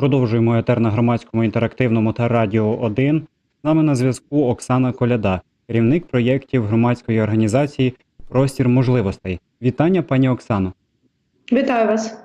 Продовжуємо етер на громадському інтерактивному та радіо 1. З нами на зв'язку Оксана Коляда, керівник проєктів громадської організації Простір можливостей. Вітання, пані Оксано. Вітаю вас.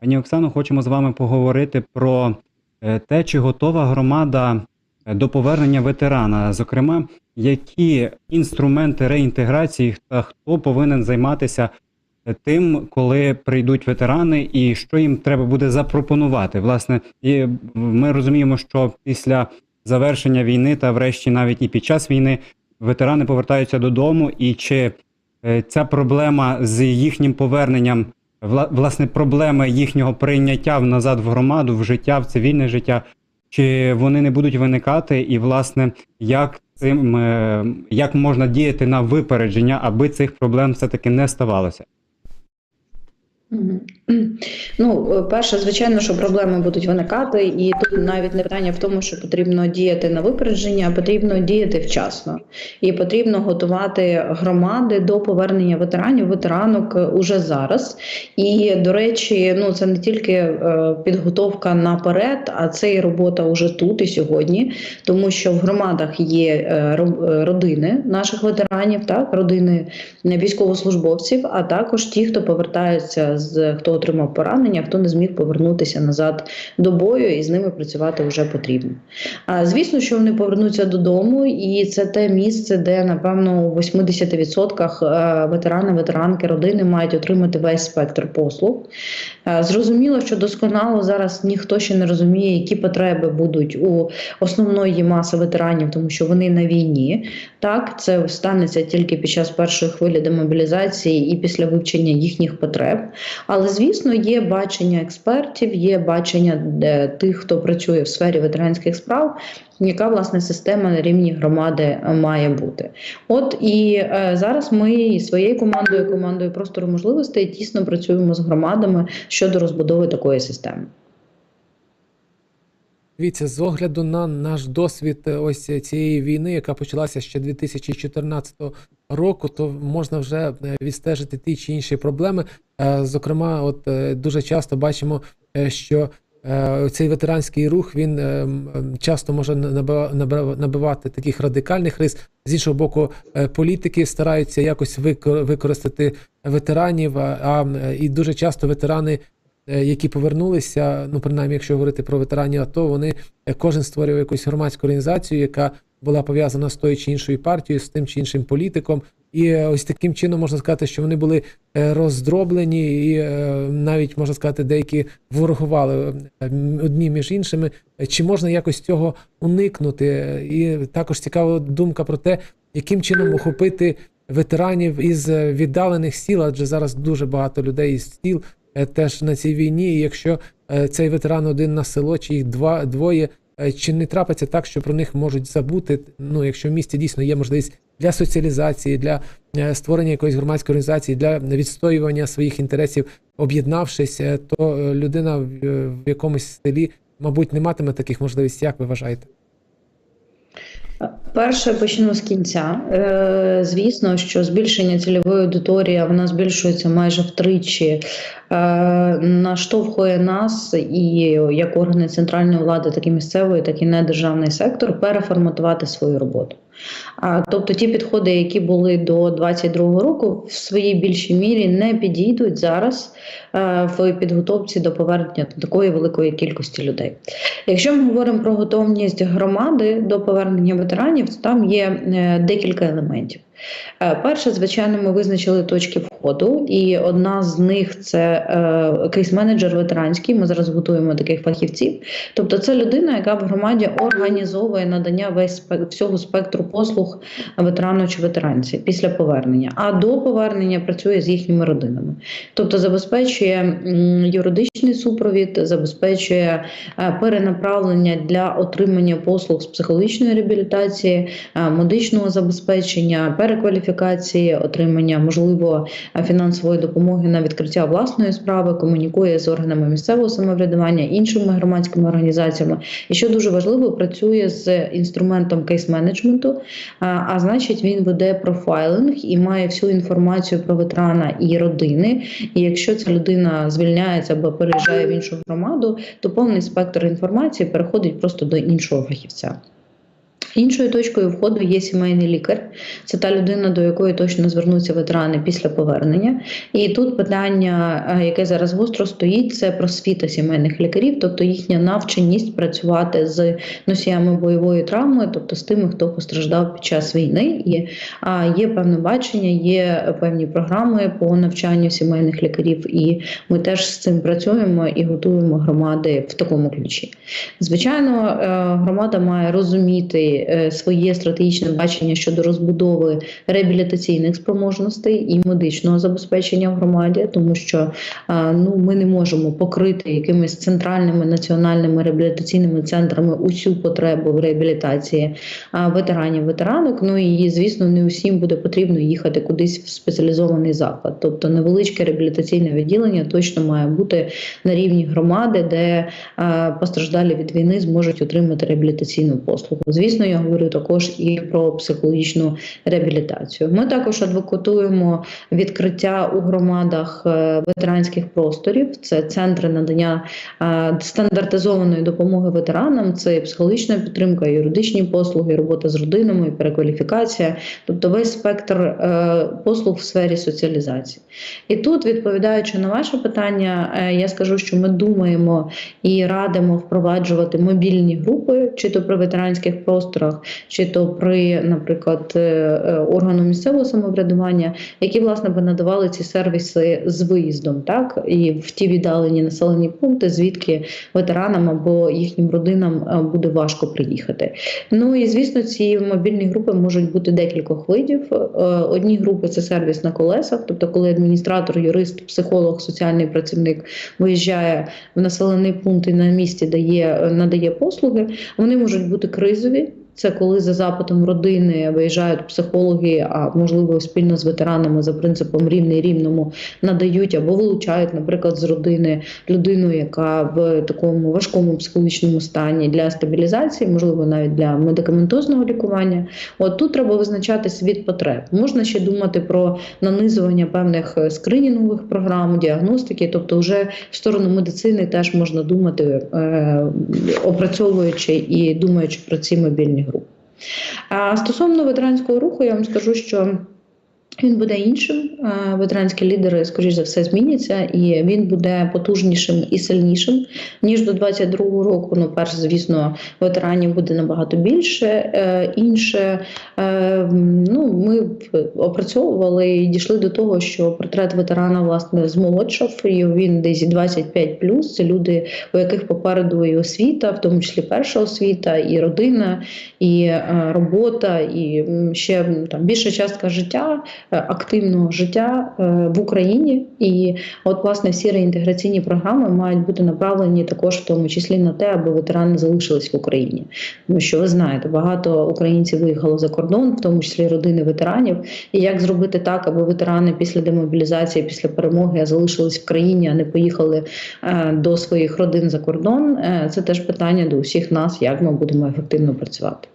Пані Оксано, хочемо з вами поговорити про е, те, чи готова громада е, до повернення ветерана. Зокрема, які інструменти реінтеграції та хто повинен займатися тим, коли прийдуть ветерани, і що їм треба буде запропонувати. Власне, і ми розуміємо, що після завершення війни та, врешті, навіть і під час війни ветерани повертаються додому, і чи е, ця проблема з їхнім поверненням вла- власне проблема їхнього прийняття назад в громаду, в життя, в цивільне життя, чи вони не будуть виникати, і власне як цим е, як можна діяти на випередження, аби цих проблем все-таки не ставалося? Ну, е, перше, звичайно, що проблеми будуть виникати, і тут навіть не питання в тому, що потрібно діяти на випередження, а потрібно діяти вчасно. І потрібно готувати громади до повернення ветеранів, ветеранок е, уже зараз. І, до речі, ну це не тільки е, підготовка наперед, а це і робота уже тут і сьогодні, тому що в громадах є ро- родини наших ветеранів, так родини військовослужбовців, а також ті, хто повертаються з хто отримав поранення, хто не зміг повернутися назад до бою, і з ними працювати вже потрібно. А звісно, що вони повернуться додому, і це те місце, де напевно у 80% е, ветерани, ветеранки, родини мають отримати весь спектр послуг. Е, Зрозуміло, що досконало зараз ніхто ще не розуміє, які потреби будуть у основної маси ветеранів, тому що вони на війні. Так, це станеться тільки під час першої хвилі демобілізації і після вивчення їхніх потреб. Але звісно, є бачення експертів, є бачення тих, хто працює в сфері ветеранських справ. Яка власне система на рівні громади е, має бути? От і е, зараз ми своєю командою, командою простору можливостей тісно працюємо з громадами щодо розбудови такої системи. Дивіться, з огляду на наш досвід е, ось цієї війни, яка почалася ще 2014 року, то можна вже е, відстежити ті чи інші проблеми. Е, Зокрема, от е, дуже часто бачимо, що цей ветеранський рух він часто може набивати таких радикальних рис. З іншого боку, політики стараються якось використати ветеранів, а, і дуже часто ветерани які повернулися, ну принаймні, якщо говорити про ветеранів АТО, вони кожен створював якусь громадську організацію, яка була пов'язана з тою чи іншою партією, з тим чи іншим політиком. І е, ось таким чином можна сказати, що вони були е, роздроблені, і е, навіть можна сказати, деякі ворогували одні між іншими. Чи можна якось цього уникнути? І також цікава думка про те, яким чином охопити ветеранів із віддалених сіл, адже зараз дуже багато людей із сіл теж на цій війні. І якщо цей ветеран один на село, чи їх два двоє, чи не трапиться так, що про них можуть забути? Ну, якщо в місті дійсно є можливість для соціалізації, для е, створення якоїсь громадської організації, для відстоювання своїх інтересів, об'єднавшись, е, то е, людина е, в якомусь селі, мабуть, не матиме таких можливостей. Як ви вважаєте? Перше почну з кінця. Е, Звісно, що збільшення цільової аудиторії вона збільшується майже втричі. Е, Наштовхує нас і як органи центральної влади, так і місцевої, так і недержавний сектор переформатувати свою роботу. Тобто ті підходи, які були до 2022 року, в своїй більшій мірі не підійдуть зараз е, в підготовці до повернення такої великої кількості людей. Якщо ми говоримо про готовність громади до повернення ветеранів, то там є е, декілька елементів. Е, Перше, звичайно, ми визначили точки входу, і одна з них це е, кейс-менеджер ветеранський. Ми зараз готуємо таких фахівців. Тобто, це людина, яка в громаді організовує надання весь всього спектру послуг ветерану чи ветеранці після повернення. А до повернення працює з їхніми родинами, тобто забезпечує юридичний супровід, забезпечує е, перенаправлення для отримання послуг з психологічної реабілітації, медичного забезпечення, перекваліфікації, отримання можливо фінансової допомоги на відкриття власної справи, комунікує з органами місцевого самоврядування, іншими громадськими організаціями. І що дуже важливо, працює з інструментом кейс-менеджменту, а, а значить, він веде профайлинг і має всю інформацію про ветерана і родини. І якщо ця людина звільняється або переїжджає в іншу громаду, то повний спектр інформації переходить просто до іншого фахівця. Іншою точкою входу є сімейний лікар. Це та людина, до якої точно звернуться ветерани після повернення. І тут питання, е, яке зараз гостро стоїть, це просвіта сімейних лікарів, тобто їхня навченість працювати з носіями бойової травми, тобто з тими, хто постраждав під час війни. А, є певне бачення, є певні програми по навчанню сімейних лікарів, і ми теж з цим працюємо і готуємо громади в такому ключі. Звичайно, е, громада має розуміти своє стратегічне бачення щодо розбудови реабілітаційних спроможностей і медичного забезпечення в громаді, тому що е, ну ми не можемо покрити якимись центральними національними реабілітаційними центрами усю потребу в реабілітації ветеранів ветеранок. Ну і звісно, не усім буде потрібно їхати кудись в спеціалізований заклад. Тобто невеличке реабілітаційне відділення точно має бути на рівні громади, де постраждалі від війни зможуть отримати реабілітаційну послугу. Звісно, я говорю також і про психологічну реабілітацію. Ми також адвокатуємо відкриття у громадах е, ветеранських просторів. Це центри надання е, стандартизованої допомоги ветеранам. Це і психологічна підтримка, і юридичні послуги, робота з родинами, і перекваліфікація, тобто весь спектр е, послуг в сфері соціалізації. І тут, відповідаючи на ваше питання, я скажу, що ми думаємо і радимо впроваджувати мобільні групи, чи то при ветеранських просторах, чи то при, наприклад, е, е, органу місцевого самоврядування, які власне би надавали ці сервіси з виїздом, так і в ті віддалені населені пункти, звідки ветеранам або їхнім родинам е, буде важко приїхати. Ну і звісно, ці мобільні групи можуть бути декількох видів. Одні групи це сервіс на колесах, тобто, коли адміністратор, юрист, психолог, соціальний працівник виїжджає в населений пункт і на місці дає надає послуги. Вони можуть бути кризові. Це коли за запитом родини виїжджають психологи, а можливо спільно з ветеранами за принципом рівний рівному надають або вилучають, наприклад, з родини людину, яка в такому важкому психологічному стані для стабілізації, можливо, навіть для медикаментозного лікування. От тут треба визначатись від потреб. Можна ще думати про нанизування певних е, скринінгових програм, діагностики, тобто, вже в сторону медицини теж можна думати, е, опрацьовуючи і думаючи про ці мобільні групи. А стосовно ветеранського руху, я вам скажу, що він буде іншим. Ветеранські лідери, скоріш за все, зміняться, і він буде потужнішим і сильнішим ніж до 22-го року. Ну, перш, звісно, ветеранів буде набагато більше. Е, Інше е, ну, ми опрацьовували і дійшли до того, що портрет ветерана власне змолодшав, і він десь 25+. Це люди, у яких попереду і освіта, в тому числі перша освіта, і родина, і е, робота, і ще там більша частка життя активного життя е, в Україні. І от власне всі реінтеграційні програми мають бути направлені також в тому числі на те, аби ветерани залишились в Україні. Тому що ви знаєте, багато українців виїхало за кордон, в тому числі родини ветеранів. І як зробити так, аби ветерани після демобілізації, після перемоги залишились в країні, а не поїхали е, до своїх родин за кордон? Е, Це теж питання до усіх нас, як ми будемо ефективно працювати.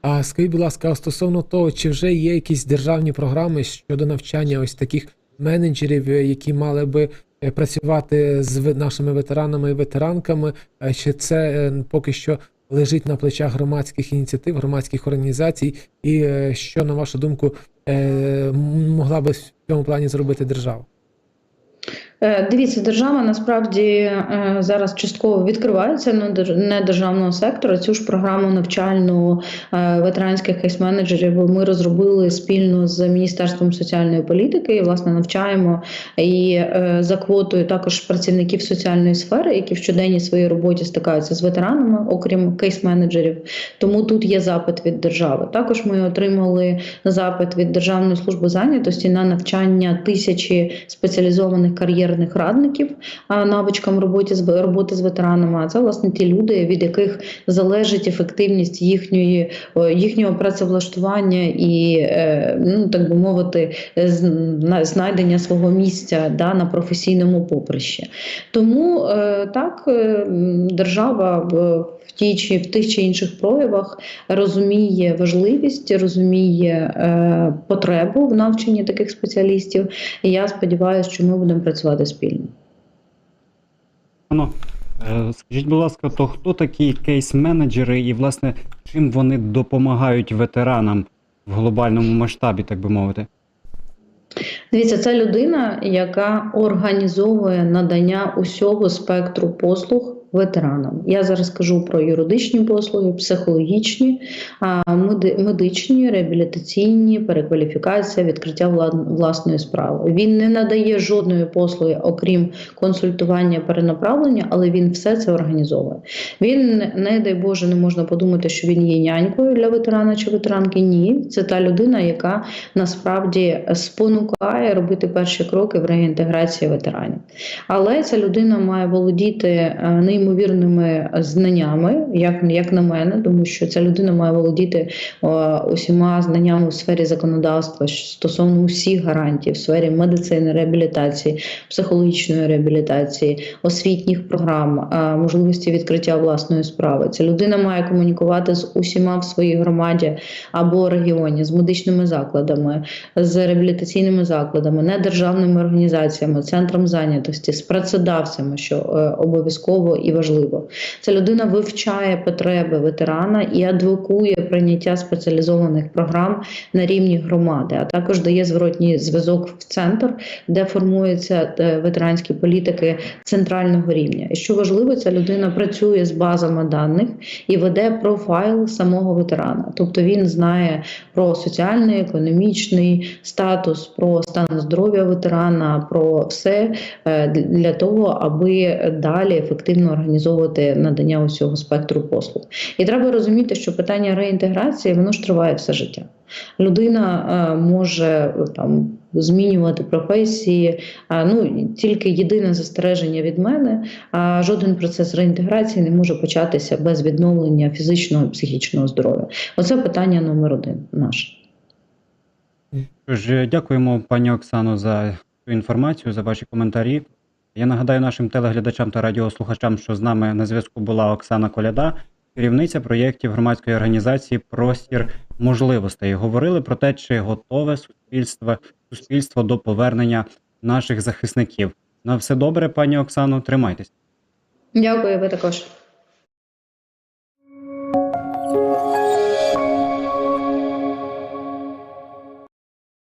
А скажіть, будь ласка, стосовно того, чи вже є якісь державні програми щодо навчання ось таких менеджерів, е, які мали би е, працювати з нашими ветеранами і ветеранками, е, чи це поки що лежить на плечах громадських ініціатив, громадських організацій, і що, на вашу думку, могла би в цьому плані зробити держава? Е, Дивіться, держава насправді е, зараз частково відкривається на держ- недержавного сектора. Цю ж програму навчальну е, ветеранських кейс-менеджерів ми розробили спільно з Міністерством соціальної політики. І власне навчаємо і за квотою також працівників соціальної сфери, які в щоденній своїй роботі стикаються з ветеранами, окрім кейс-менеджерів. Тому тут є запит від держави. Також ми отримали запит від Державної служби зайнятості на навчання тисячі спеціалізованих кар'єр кар'єрних радників навичкам роботи з роботи з ветеранами. А це власне ті люди, від яких залежить ефективність їхньої їхнього працевлаштування і е, ну так би мовити, знайдення свого місця да, на професійному поприщі. Тому е, так е, держава тій чи в тих чи інших проявах розуміє важливість, розуміє е, потребу в навчанні таких спеціалістів. І я сподіваюся, що ми будемо працювати спільно. Е, скажіть, будь ласка, то хто такі кейс-менеджери і, власне, чим вони допомагають ветеранам в глобальному масштабі, так би мовити? Дивіться, це людина, яка організовує надання усього спектру послуг ветеранам. Я зараз кажу про юридичні послуги, психологічні, медичні, реабілітаційні, перекваліфікація, відкриття власної справи. Він не надає жодної послуги, окрім консультування, перенаправлення, але він все це організовує. Він, не дай Боже, не можна подумати, що він є нянькою для ветерана чи ветеранки. Ні, це та людина, яка насправді спонукає робити перші кроки в реінтеграції ветеранів. Але ця людина має володіти е, неймовірними знаннями, як, як на мене, тому що ця людина має володіти е, усіма знаннями у сфері законодавства стосовно усіх гарантій в сфері медицини, реабілітації, психологічної реабілітації, освітніх програм, е, можливості відкриття власної справи. Ця людина має комунікувати з усіма в своїй громаді або регіоні, з медичними закладами, з реабілітаційними закладами, недержавними організаціями, центром зайнятості, з працедавцями, що е, обов'язково і важливо. Ця людина вивчає потреби ветерана і адвокує прийняття спеціалізованих програм на рівні громади, а також дає зворотній зв'язок в центр, де формуються е, ветеранські політики центрального рівня. І що важливо, ця людина працює з базами даних і веде профайл самого ветерана. Тобто він знає про соціальний, економічний статус, про стан здоров'я ветерана, про все е, для того, аби далі ефективно організовувати надання усього спектру послуг. І треба розуміти, що питання реінтеграції воно ж триває все життя. Людина е, може е, там. Змінювати професії, а ну тільки єдине застереження від мене. А жоден процес реінтеграції не може початися без відновлення фізичного і психічного здоров'я. Оце питання номер один наше. Що ж, е, дякуємо, пані Оксано, за цю інформацію, за ваші коментарі. Я нагадаю нашим телеглядачам та радіослухачам, що з нами на зв'язку була Оксана Коляда, керівниця проєктів громадської організації Простір можливостей. Говорили про те, чи готове суспільство, суспільство до повернення наших захисників. На все добре, пані Оксано, тримайтесь. Дякую, ви також.